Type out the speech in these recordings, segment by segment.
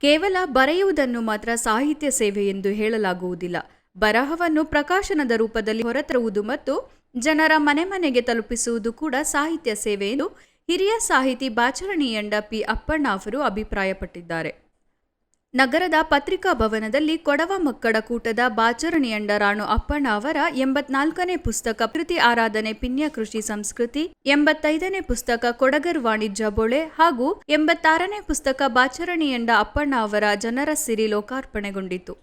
ಕೇವಲ ಬರೆಯುವುದನ್ನು ಮಾತ್ರ ಸಾಹಿತ್ಯ ಸೇವೆ ಎಂದು ಹೇಳಲಾಗುವುದಿಲ್ಲ. ಬರಹವನ್ನು ಪ್ರಕಾಶನದ ರೂಪದಲ್ಲಿ ಹೊರತರುವುದು ಮತ್ತು ಜನರ ಮನೆ ಮನೆಗೆ ತಲುಪಿಸುವುದು ಕೂಡ ಸಾಹಿತ್ಯ ಸೇವೆ ಎಂದು ಹಿರಿಯ ಸಾಹಿತಿ ಬಾಚರಣಿಯಂಡ ಪಿ ಅಪ್ಪಣ್ಣ ಅವರು ಅಭಿಪ್ರಾಯಪಟ್ಟಿದ್ದಾರೆ. ನಗರದ ಪತ್ರಿಕಾ ಭವನದಲ್ಲಿ ಕೊಡವ ಮಕ್ಕಳ ಕೂಟದ ಬಾಚರಣಿಯಂಡ ರಾಣು ಅಪ್ಪಣ್ಣ ಅವರ ಎಂಬತ್ನಾಲ್ಕನೇ ಪುಸ್ತಕ ಕೃತಿ ಆರಾಧನೆ ಪಿನ್ಯ ಕೃಷಿ ಸಂಸ್ಕೃತಿ, ಎಂಬತ್ತೈದನೇ ಪುಸ್ತಕ ಕೊಡಗರ್ ವಾಣಿಜ್ಯ ಬೊಳೆ ಹಾಗೂ ಎಂಬತ್ತಾರನೇ ಪುಸ್ತಕ ಬಾಚರಣಿಯಂಡ ಅಪ್ಪಣ್ಣ ಅವರ ಜನರ ಸಿರಿ ಲೋಕಾರ್ಪಣೆಗೊಂಡಿತು.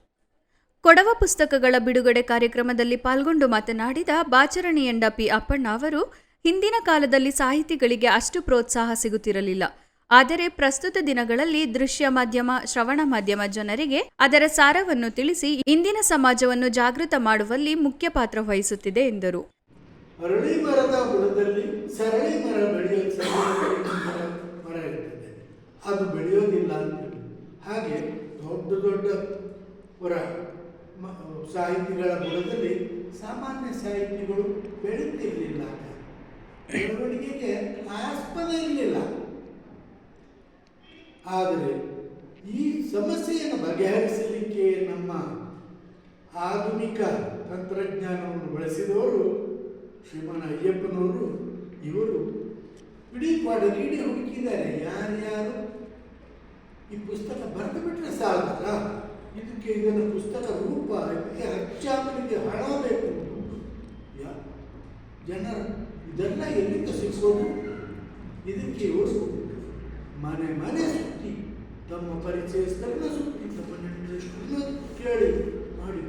ಕೊಡವ ಪುಸ್ತಕಗಳ ಬಿಡುಗಡೆ ಕಾರ್ಯಕ್ರಮದಲ್ಲಿ ಪಾಲ್ಗೊಂಡು ಮಾತನಾಡಿದ ಬಾಚರಣಿಯಂಡ ಪಿ ಅಪ್ಪಣ್ಣ ಅವರು, ಹಿಂದಿನ ಕಾಲದಲ್ಲಿ ಸಾಹಿತಿಗಳಿಗೆ ಅಷ್ಟು ಪ್ರೋತ್ಸಾಹ ಸಿಗುತ್ತಿರಲಿಲ್ಲ. ಆದರೆ ಪ್ರಸ್ತುತ ದಿನಗಳಲ್ಲಿ ದೃಶ್ಯ ಮಾಧ್ಯಮ, ಶ್ರವಣ ಮಾಧ್ಯಮ ಜನರಿಗೆ ಅದರ ಸಾರವನ್ನು ತಿಳಿಸಿ ಇಂದಿನ ಸಮಾಜವನ್ನು ಜಾಗೃತ ಮಾಡುವಲ್ಲಿ ಮುಖ್ಯ ಪಾತ್ರ ವಹಿಸುತ್ತಿದೆ ಎಂದರು. ಅರಳಿ ಮರದ ಬುಡದಲ್ಲಿ ಸರಳಿ ಮರ ಮರ ಇರ್ತದೆ. ಅದು ಬೆಳೆಯೋದಿಲ್ಲ ಅಂತೇಳಿ ಹಾಗೆ ದೊಡ್ಡ ದೊಡ್ಡ ಹೊರ ಸಾಹಿತಿಗಳ ಬುಡದಲ್ಲಿ ಸಾಮಾನ್ಯ ಸಾಹಿತಿಗಳು ಬೆಳೆಯುತ್ತಿರಲಿಲ್ಲ. ಬೆಳವಣಿಗೆಗೆ ಆಸ್ಪದ ಇರಲಿಲ್ಲ. ಆದರೆ ಈ ಸಮಸ್ಯೆಯನ್ನು ಬಗೆಹರಿಸಲಿಕ್ಕೆ ನಮ್ಮ ಆಧುನಿಕ ತಂತ್ರಜ್ಞಾನವನ್ನು ಬಳಸಿದವರು ಶ್ರೀಮಾನ ಅಯ್ಯಪ್ಪನವರು, ಇವರು ಇಡೀ ಇಡೀ ಹುಡುಕಿದ್ದಾರೆ. ಯಾರ್ಯಾರು ಈ ಪುಸ್ತಕ ಬರೆದು ಬಿಟ್ಟರೆ ಇದಕ್ಕೆ ಇದನ್ನು ಪುಸ್ತಕ ರೂಪ, ಇದಕ್ಕೆ ಹಚ್ಚಾಮಲಿಗೆ ಹಣ ಬೇಕು. ಜನರು ಇದೆಲ್ಲ ಎಲ್ಲಿಂದ ಸಿಕ್ಕೋದು ಇದಕ್ಕೆ ಇವರು ಮನೆ ಮನೆ ಸುತ್ತಿ, ತಮ್ಮ ಪರಿಚಯಸ್ಥರನ್ನ ಸುತ್ತಿ ತಮ್ಮ ನೆಂಟರನ್ನ ಕೇಳಿ, ಮಾಡಿ.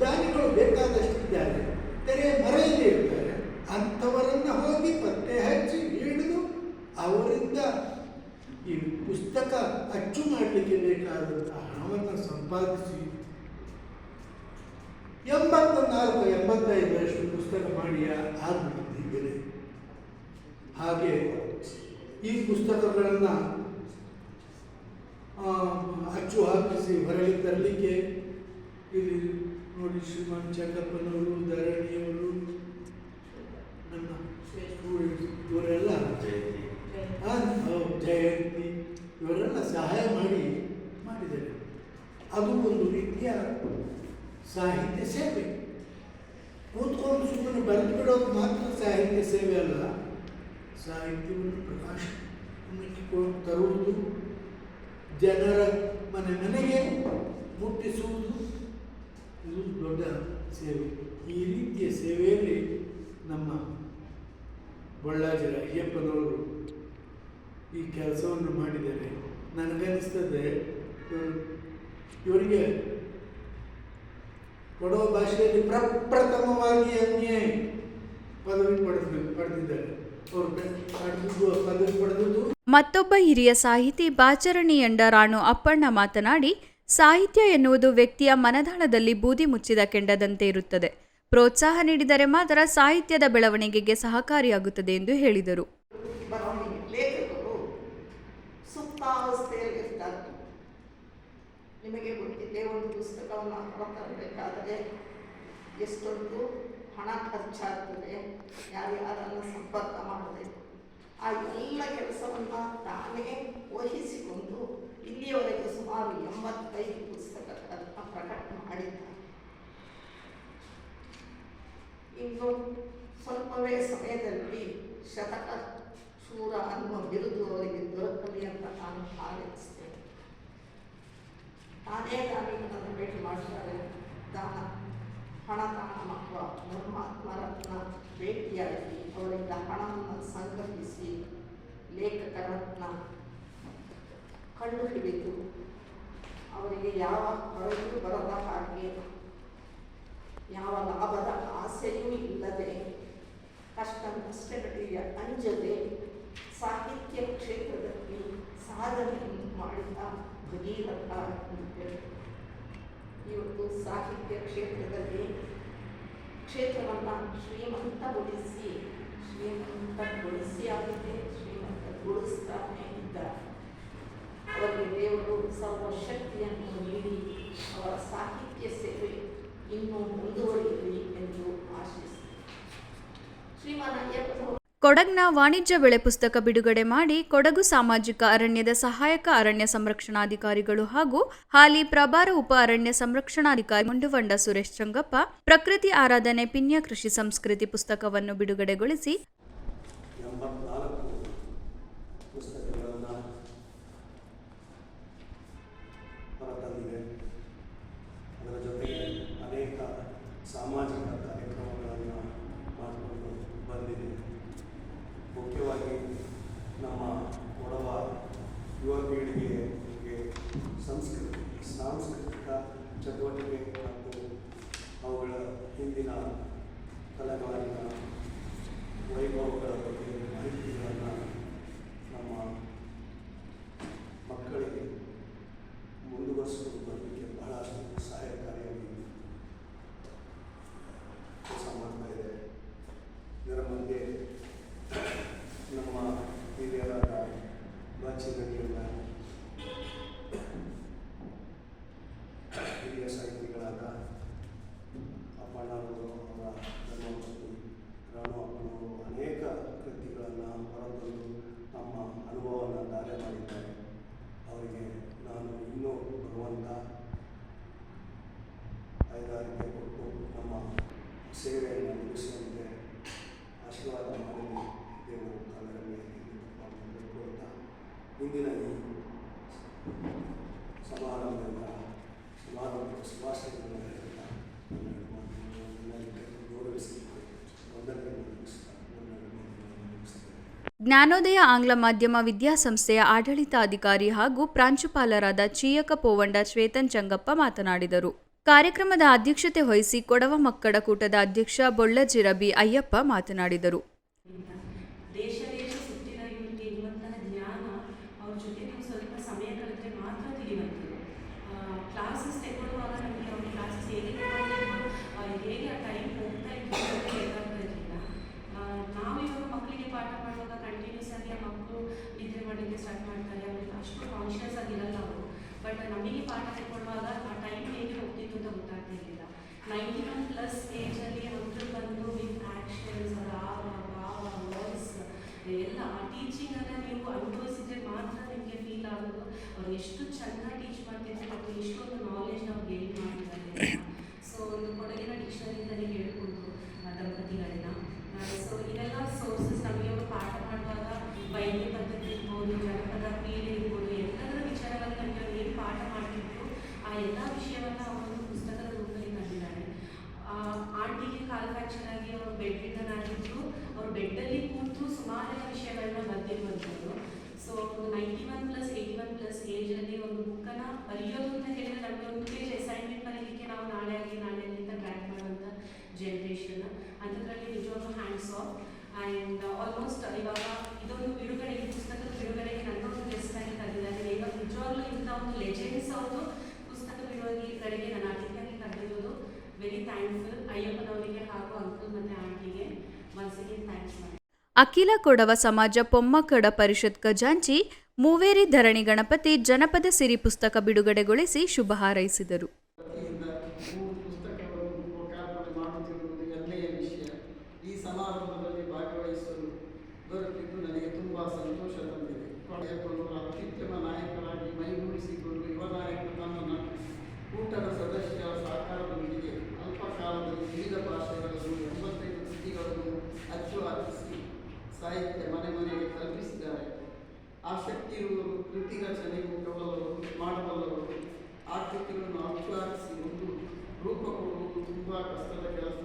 ದಾನಿಗಳು ಬೇಕಾದಷ್ಟಿದ್ದಾರೆ ತೆರೆ ಮರೆಯಲ್ಲಿ ಇರ್ತಾರೆ ಅಂಥವರನ್ನ ಹೋಗಿ ಪತ್ತೆ ಹಚ್ಚಿ ಹಿಡಿದು ಅವರಿಂದ ಈ ಪುಸ್ತಕ ಅಚ್ಚು ಮಾಡಲಿಕ್ಕೆ ಬೇಕಾದಂಥ ಹಣವನ್ನು ಸಂಪಾದಿಸಿ ಎಂಬತ್ತ ನಾಲ್ಕು ಎಂಬತ್ತೈದರಷ್ಟು ಪುಸ್ತಕ ಮಾಡಿಯ ಆಗ್ಬಿಟ್ಟಿದೆ ಹಾಗೆ ಈ ಪುಸ್ತಕಗಳನ್ನು ಅಚ್ಚು ಹಾಕಿಸಿ ಹೊರಗೆ ತರಲಿಕ್ಕೆ ಇಲ್ಲಿ ನೋಡಿ ಶ್ರೀಮಾನ್ ಚಂಗಪ್ಪನವರು ಧರಣಿಯವರು ನನ್ನ ಸ್ಟೂಡೆಂಟ್ಸ್ ಇವರೆಲ್ಲ ಜಯಂತಿ. ಇವರೆಲ್ಲ ಸಹಾಯ ಮಾಡಿ ಮಾಡಿದ್ದಾರೆ. ಅದು ಒಂದು ರೀತಿಯ ಸಾಹಿತ್ಯ ಸೇವೆ. ಕೂತ್ಕೊಂಡು ಸುಮ್ಮನೆ ಬರೆದು ಬಿಡೋದು ಮಾತ್ರ ಸಾಹಿತ್ಯ ಸೇವೆ ಅಲ್ಲ. ಸಾಹಿತ್ಯವನ್ನು ತರುವುದು ಜನರ ಮನೆ ಮನೆಗೆ ಮುಟ್ಟಿಸುವುದು. ಇದು ದೊಡ್ಡ ಸೇವೆ. ಈ ರೀತಿಯ ಸೇವೆಯಲ್ಲಿ ನಮ್ಮ ಬಳ್ಳಾಜರ ಅಯ್ಯಪ್ಪನವರು ಈ ಕೆಲಸವನ್ನು ಮಾಡಿದ್ದಾರೆ. ನನಗನ್ನಿಸ್ತದೆ, ಇವರು- ಇವರಿಗೆ ಕೊಡೋ ಭಾಷೆಯಲ್ಲಿ ಪ್ರಪ್ರಥಮವಾಗಿ ಅನ್ಯೇ ಪದವಿ ಪಡೆದ, ಪಡೆದಿದ್ದಾರೆ. ಮತ್ತೊಬ್ಬ ಹಿರಿಯ ಸಾಹಿತಿ ಬಾಚರಣಿಯಂಡ ರಾಣು ಅಪ್ಪಣ್ಣ ಮಾತನಾಡಿ, ಸಾಹಿತ್ಯ ಎನ್ನುವುದು ವ್ಯಕ್ತಿಯ ಮನದಾಳದಲ್ಲಿ ಬೂದಿ ಮುಚ್ಚಿದ ಕೆಂಡದಂತೆ ಇರುತ್ತದೆ. ಪ್ರೋತ್ಸಾಹ ನೀಡಿದರೆ ಮಾತ್ರ ಸಾಹಿತ್ಯದ ಬೆಳವಣಿಗೆಗೆ ಸಹಕಾರಿಯಾಗುತ್ತದೆ ಎಂದು ಹೇಳಿದರು. ಎಷ್ಟೊಂದು ಹಣ ಖರ್ಚಾಗ್ತದೆ ಯಾರ್ಯಾರನ್ನು ಸಂಪರ್ಕ ಮಾಡಬೇಕು ಆ ಎಲ್ಲ ಕೆಲಸವನ್ನು ತಾನೇ ವಹಿಸಿಕೊಂಡು ಇಲ್ಲಿಯವರೆಗೆ ಸುಮಾರು ಎಂಬತ್ತೈದು ಪುಸ್ತಕಗಳನ್ನು ಪ್ರಕಟ ಮಾಡಿದ್ದಾರೆ. ಇನ್ನು ಸ್ವಲ್ಪವೇ ಸಮಯದಲ್ಲಿ ಶತಕ ಶೂರ ಅನ್ನುವ ಬಿರುದು ಅವರಿಗೆ ದೊರಕಲಿ ಅಂತ ನಾನು ಭಾವಿಸ್ತೇನೆ. ತಾನೇ ದಾನಿಗಳನ್ನು ಭೇಟಿ ಮಾಡ್ತಾರೆ. ದಾನ ಹಣ ದಾನ ಮಾಡುವ ಧರ್ಮಾತ್ಮರನ್ನ ಭೇಟಿಯಾಗಿ ಅವರಿಂದ ಹಣವನ್ನು ಸಂಗ್ರಹಿಸಿ ಲೇಖಕರತ್ನ ಕಂಡುಹಿಡಿದು ಅವರಿಗೆ ಯಾವ ಹೊರಗೂ ಬರದ ಹಾಗೆ ಯಾವ ಲಾಭದ ಆಸೆಯೂ ಇಲ್ಲದೆ ಕಷ್ಟ ನಷ್ಟಗಳಿಗೆ ಅಂಜದೆ ಸಾಹಿತ್ಯ ಕ್ಷೇತ್ರದಲ್ಲಿ ಸಾಧನೆ ಮಾಡಿದ ಭಗೀರಥ ಅಂತೇಳಿ ಒಂದು ಸಾಹಿತ್ಯ ಕ್ಷೇತ್ರದಲ್ಲಿ ಕ್ಷೇತ್ರವನ್ನು ಶ್ರೀಮಂತಗೊಳಿಸಿ ಶ್ರೀಮಂತಗೊಳಿಸಿ ಆಗಿದೆ ಶ್ರೀಮಂತಗೊಳಿಸ್ತಾನೆ ಇದ್ದಾರೆ. ಅವರಿಗೆ ದೇವರು ಸರ್ವಶಕ್ತಿಯನ್ನು ನೀಡಿ ಅವರ ಸಾಹಿತ್ಯ ಸೇವೆ ಇನ್ನೂ ಮುಂದುವರಿಯಲಿ ಎಂದು ಆಶಿಸಿ ಶ್ರೀಮಾನ್ ಅಯ್ಯಪ್ಪನವರು ಕೊಡಗ್ನ ವಾಣಿಜ್ಯ ಬೆಳೆ ಪುಸ್ತಕ ಬಿಡುಗಡೆ ಮಾಡಿ ಕೊಡಗು ಸಾಮಾಜಿಕ ಅರಣ್ಯದ ಸಹಾಯಕ ಅರಣ್ಯ ಸಂರಕ್ಷಣಾಧಿಕಾರಿಗಳು ಹಾಗೂ ಹಾಲಿ ಪ್ರಭಾರ ಉಪ ಅರಣ್ಯ ಸಂರಕ್ಷಣಾಧಿಕಾರಿ ಮುಂಡುವಂಡ ಸುರೇಶ್ ಚಂಗಪ್ಪ ಪ್ರಕೃತಿ ಆರಾಧನೆ ಪಿನ್ಯ ಕೃಷಿ ಸಂಸ್ಕೃತಿ ಪುಸ್ತಕವನ್ನು ಬಿಡುಗಡೆಗೊಳಿಸಿ ಎಂಬತ್ನಾಲ್ಕು ಪುಸ್ತಕಗಳನ್ನು ಹೊರತಂದಿದೆ ಅದರ ಜೊತೆಗೆ ಅನೇಕ ಸಾಮಾಜಿಕ ಕಾರ್ಯಕ್ರಮಗಳನ್ನು ಮಾಡಿಕೊಂಡು ಬಂದಿದೆ ಮುಖ್ಯವಾಗಿ ನಮ್ಮ ಕೊಡವ ಯುವ ಪೀಳಿಗೆಗೆ ಸಂಸ್ಕೃತಿ ಸಾಂಸ್ಕೃತಿಕ ಚಟುವಟಿಕೆ ಮತ್ತು ಅವುಗಳ ಹಿಂದಿನ ತಲೆಮಾರಿನ ವೈಭವಗಳ ಬಗ್ಗೆ ಮಾಹಿತಿಗಳನ್ನು ನಮ್ಮ ಮಕ್ಕಳಿಗೆ ಮುಂದುವರಿಸಿಕೊಂಡು ಬರಲಿಕ್ಕೆ ಬಹಳಷ್ಟು ಸಹಾಯಕಾರಿಯಾಗಿ ಕೆಲಸ ಮಾಡ್ತಾ ಇದೆ ಇದರ ಮಧ್ಯೆ ನಮ್ಮ ಹಿರಿಯರಾದ ಬಾಚಿಗಡಿಯನ್ನ ಹಿರಿಯ ಸಾಹಿತಿಗಳಾದ ಅಪ್ಪಣ್ಣವರು ಅವರ ಧರ್ಮವಸ್ತು ರಾಣು ಅಪ್ಪನವರು ಅನೇಕ ಕೃತಿಗಳನ್ನು ಹೊರತಂದು ನಮ್ಮ ಅನುಭವವನ್ನು ದಾರೆ ಮಾಡಿದ್ದಾರೆ ಅವರಿಗೆ ನಾನು ಇನ್ನೂ ಭಗವಂತ ಐದಾರಿಕೆ ಕೊಟ್ಟು ನಮ್ಮ ಸೇವೆಯನ್ನು ಮುಗಿಸುವಂತೆ ಆಶೀರ್ವಾದ ಮಾಡಿ ದೇವರು ಕಾಲರಲ್ಲಿ ಬೇಡ್ಕೊಳ್ತಾ ಇಂದಿನ ಈ ಸಮಾರಂಭದಿಂದ, ಸಮಾರಂಭದ ಮುಗಿಸ್ತೇನೆ ಜ್ಞಾನೋದಯ ಆಂಗ್ಲ ಮಾಧ್ಯಮ ವಿದ್ಯಾಸಂಸ್ಥೆಯ ಆಡಳಿತಾಧಿಕಾರಿ ಹಾಗೂ ಪ್ರಾಂಶುಪಾಲರಾದ ಚೀಯಕ ಪೋವಂಡ ಶ್ವೇತನ್ ಚಂಗಪ್ಪ ಮಾತನಾಡಿದರು. ಕಾರ್ಯಕ್ರಮದ ಅಧ್ಯಕ್ಷತೆ ವಹಿಸಿ ಕೊಡವ ಮಕ್ಕಳ ಕೂಟದ ಅಧ್ಯಕ್ಷ ಬೊಳ್ಳಜಿ ರಬಿ ಅಯ್ಯಪ್ಪ ಮಾತನಾಡಿದರು. ಸ್ಟಾರ್ಟ್ ಮಾಡ್ತಾರೆ ಅಷ್ಟು ಬಟ್ ನಮಗೆ ಪಾಠ ತಗೊಳ್ಳುವಾಗ ಆ ಟೈಮ್ ಹೇಗೆ ಹೋಗ್ತಿತ್ತು ಅಂತ ಗೊತ್ತಾಗ್ತಾ ಇರಲಿಲ್ಲ ನೈಂಟಿ ಒನ್ ಪ್ಲಸ್ ಏಜಲ್ಲಿ ಮಕ್ಕಳು ಬಂದು ವಿತ್ ಆ್ಯಕ್ಷನ್ಸ್ ಆವ ಭಾವ ವಾಯ್ಸ್ ಎಲ್ಲ ಆ ಟೀಚಿಂಗನ್ನು ನೀವು ಅನುಭವಿಸಿದ್ರೆ ಮಾತ್ರ ನಿಮಗೆ ಫೀಲ್ ಆಗೋದು. ಅವ್ರು ಎಷ್ಟು ಚೆನ್ನಾಗಿ ಟೀಚ್ ಮಾಡ್ತಿದ್ದಾರೆ ಮತ್ತು ಎಷ್ಟೊಂದು ನಾಲೆಜ್ ನಾವು ಗೇನ್ ಮಾಡ್ತಿದ್ದಾರೆ ಸೊ ಒಂದು ಕೊಡಗಿನ ಡಿಕ್ಷನರಿಯಿಂದಲೇ ಹೇಳ್ಕೊಂಡು ಆ ದಂಪತಿಗಳನ್ನ ಸೊ ಇದೆಲ್ಲ ಸೋರ್ಸಸ್ ನಮಗೆ ಅವರು ಪಾಠ ಮಾಡುವಾಗ ವೈದ್ಯ ಪದ್ಧತಿ ಇರ್ಬೋದು ಜನಪದ ಕ್ರೀಡೆ ಇರ್ಬೋದು ಎಲ್ಲದರ ವಿಚಾರವಾಗಿ ನಮಗೆ ಅವ್ರು ಏನು ಪಾಠ ಮಾಡ್ತಿದ್ರು ಆ ಎಲ್ಲ ವಿಷಯವನ್ನು ಅವರು ಪುಸ್ತಕದ ರೂಪದಲ್ಲಿ ತಂದಿದ್ದಾರೆ ಆಂಟಿಗೆ ಕಾಲ್ ಫ್ರಾಕ್ಚರ್ ಆಗಿ ಅವರು ಬೆಡ್ ರಿಟರ್ನ್ ಅವ್ರು ಬೆಡ್ಡಲ್ಲಿ ಕೂತು ಸುಮಾರೆಲ್ಲ ವಿಷಯಗಳನ್ನ ಬರ್ತಿರುವಂಥದ್ದು ಸೊ ಒಂದು ninety one plus eighty one plus ಏಜಲ್ಲಿ ಒಂದು ಬುಕ್ಕನ್ನು ಬರೆಯೋದು ಅಂತ ಹೇಳಿದ್ರೆ ನಮಗೆ ಒಂದು ಪೇಜ್ ಅಸೈನ್ಮೆಂಟ್ ಬರೀಲಿಕ್ಕೆ ನಾವು ನಾಳೆ ಆಗಲಿ ನಾಳೆ ಅಂತ ಟ್ರ್ಯಾಕ್ ಮಾಡುವಂಥ ಜನ್ರೇಷನ್ ಅಂಥದ್ರಲ್ಲಿ ನಿಜವಾಗ್ಲೂ ಹ್ಯಾಂಡ್ಸ್ ಆಫ್ ಆ್ಯಂಡ್ ಆಲ್ಮೋಸ್ಟ್ ಇವಾಗ ಇದೊಂದು ಬಿಡುಗಡೆ ನನ್ನೊಂದು ಗೆಸ್ಟ್ ಆಗಿ ಕರೆದಿದ್ದಾರೆ ಇವಾಗ ನಿಜವಾಗ್ಲೂ ಇಂಥ ಒಂದು ಲೆಜೆಂಡ್ಸ್ ಅವ್ರದ್ದು ಪುಸ್ತಕ ಬಿಡುಗಡೆಗೆ ನಾನು ಅತಿಥಿಯಾಗಿ ಕರೆದಿರೋದು ವೆರಿ ಥ್ಯಾಂಕ್ಫುಲ್ ಅಯ್ಯಪ್ಪನವರಿಗೆ ಹಾಗೂ ಅಂಕಲ್ ಮತ್ತು ಆಂಟಿಗೆ ಒನ್ಸ್ ಅಗೇನ್ ಥ್ಯಾಂಕ್ಸ್ ಮಾಡಿ ಅಖಿಲ ಕೊಡವ ಸಮಾಜ ಪೊಮ್ಮಕಡ ಪರಿಷತ್ ಖಜಾಂಚಿ ಮೂವೇರಿ ಧರಣಿ ಗಣಪತಿ ಜನಪದ ಸಿರಿ ಪುಸ್ತಕ ಬಿಡುಗಡೆಗೊಳಿಸಿ ಶುಭ ಹಾರೈಸಿದರು. ಭಾಗವಹಿಸಲು ದೊರಕಿದ್ದು ನನಗೆ ತುಂಬ ಸಂತೋಷ ತಂದಿದೆ. ಅತ್ಯುತ್ತಮ ಸಾಹಿತ್ಯ ಮನೆ ಮನೆಗೆ ತಲುಪಿಸಿದ್ದಾರೆ. ಆಸಕ್ತಿ ಇರುವವರು ಕೃತಿ ರಚನೆಗೂ ಮಾಡಬಲ್ಲವರು ಆ ಕೃತಿಗಳನ್ನು ಅಚ್ಚು ಹಾಕಿಸಿ ಒಂದು ರೂಪ ಕೊಡುವುದು ತುಂಬ ಕಷ್ಟದ ಕೆಲಸ.